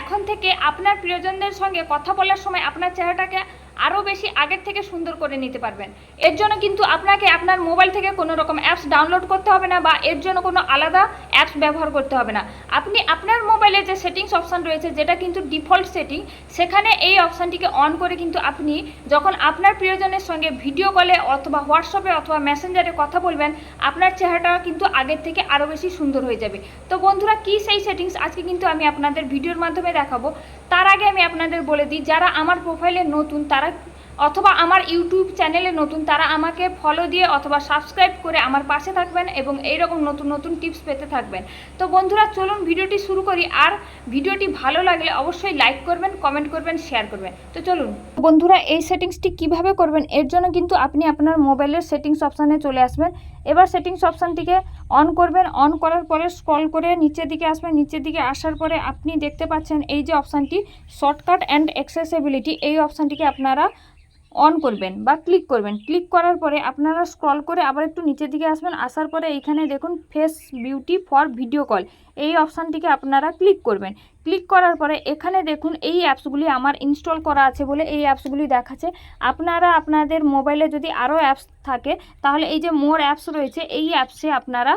এখন থেকে আপনার প্রিয়জনদের সঙ্গে কথা বলার সময় আপনার চেহারাটাকে আরও বেশি আগের থেকে সুন্দর করে নিতে পারবেন। এর জন্য কিন্তু আপনাকে আপনার মোবাইল থেকে কোনো রকম অ্যাপস ডাউনলোড করতে হবে না বা এর জন্য কোনো আলাদা অ্যাপস ব্যবহার করতে হবে না। আপনি আপনার মোবাইলে যে সেটিংস অপশান রয়েছে, যেটা কিন্তু ডিফল্ট সেটিং সেখানে এই অপশানটিকে অন করে কিন্তু আপনি যখন আপনার প্রিয়জনের সঙ্গে ভিডিও কলে অথবা হোয়াটসঅ্যাপে অথবা মেসেঞ্জারে কথা বলবেন, আপনার চেহারাটা কিন্তু আগের থেকে আরও বেশি সুন্দর হয়ে যাবে। তো বন্ধুরা, কি সেই সেটিংস আজকে কিন্তু আমি আপনাদের ভিডিওর মাধ্যমে দেখাবো। তার আগে আমি আপনাদের বলে দিই, যারা আমার প্রোফাইলে নতুন, তারা অথবা আমার ইউটিউব চ্যানেলে নতুন, তারা আমাকে ফলো দিয়ে অথবা সাবস্ক্রাইব করে আমার পাশে থাকবেন এবং এইরকম নতুন নতুন টিপস পেতে থাকবেন। তো বন্ধুরা, চলুন ভিডিওটি শুরু করি। আর ভিডিওটি ভালো লাগলে অবশ্যই লাইক করবেন কমেন্ট করবেন শেয়ার করবেন। তো চলুন। বন্ধুরা, এই সেটিংসটি কীভাবে করবেন? এর জন্য কিন্তু আপনি আপনার মোবাইলের সেটিংস অপশানে চলে আসবেন। এবার সেটিংস অপশানটিকে অন করবেন। অন করার পরে স্ক্রল করে নিচের দিকে আসবেন। নিচের দিকে আসার পরে আপনি দেখতে পাচ্ছেন এই যে অপশানটি শর্টকাট অ্যান্ড অ্যাক্সেসিবিলিটি এই অপশানটিকে আপনারা অন করবেন বা ক্লিক করবেন। ক্লিক করার পরে আপনারা স্ক্রল করে আবার একটু নিচের দিকে আসবেন। আসার পরে এইখানে দেখুন face beauty for video call এই অপশানটিকে আপনারা ক্লিক করবেন। ক্লিক করার পরে এখানে দেখুন এই অ্যাপসগুলি আমার ইনস্টল করা আছে বলে এই অ্যাপসগুলি দেখাচ্ছে। আপনারা আপনাদের মোবাইলে যদি আরও অ্যাপস থাকে, তাহলে এই যে মোর অ্যাপস রয়েছে, এই অ্যাপসে আপনারা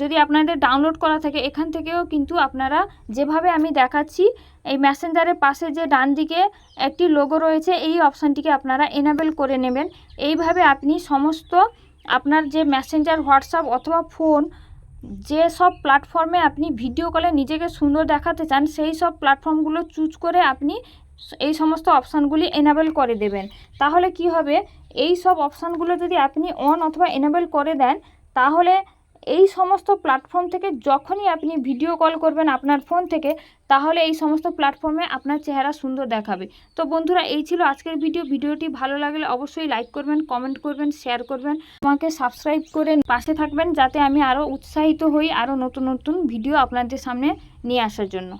যদি আপনাদের ডাউনলোড করা থাকে, এখান থেকেও কিন্তু আপনারা যেভাবে আমি দেখাচ্ছি, এই মেসেঞ্জারের পাশে যে ডান দিকে একটি লোগো রয়েছে, এই অপশানটিকে আপনারা এনাবেল করে নেবেন। এইভাবে আপনি সমস্ত আপনার যে মেসেঞ্জার হোয়াটসঅ্যাপ অথবা ফোন যে সব প্ল্যাটফর্মে আপনি ভিডিও কলে নিজেকে সুন্দর দেখাতে চান, সেই সব প্ল্যাটফর্মগুলো চুজ করে আপনি এই সমস্ত অপশানগুলি এনাবেল করে দেবেন। তাহলে কি হবে? এই সব অপশানগুলো যদি আপনি অন অথবা এনাবেল করে দেন, তাহলে এই সমস্ত প্ল্যাটফর্ম থেকে যখনই আপনি ভিডিও কল করবেন আপনার ফোন থেকে, তাহলে এই সমস্ত প্ল্যাটফর্মে আপনার চেহারা সুন্দর দেখাবে। তো বন্ধুরা, এই ছিল আজকের ভিডিও ভিডিওটি ভালো লাগলে অবশ্যই লাইক করবেন কমেন্ট করবেন শেয়ার করবেন। আমাকে সাবস্ক্রাইব করে পাশে থাকবেন যাতে আমি আরও উৎসাহিত হই আরও নতুন নতুন ভিডিও আপনাদের সামনে নিয়ে আসার জন্য।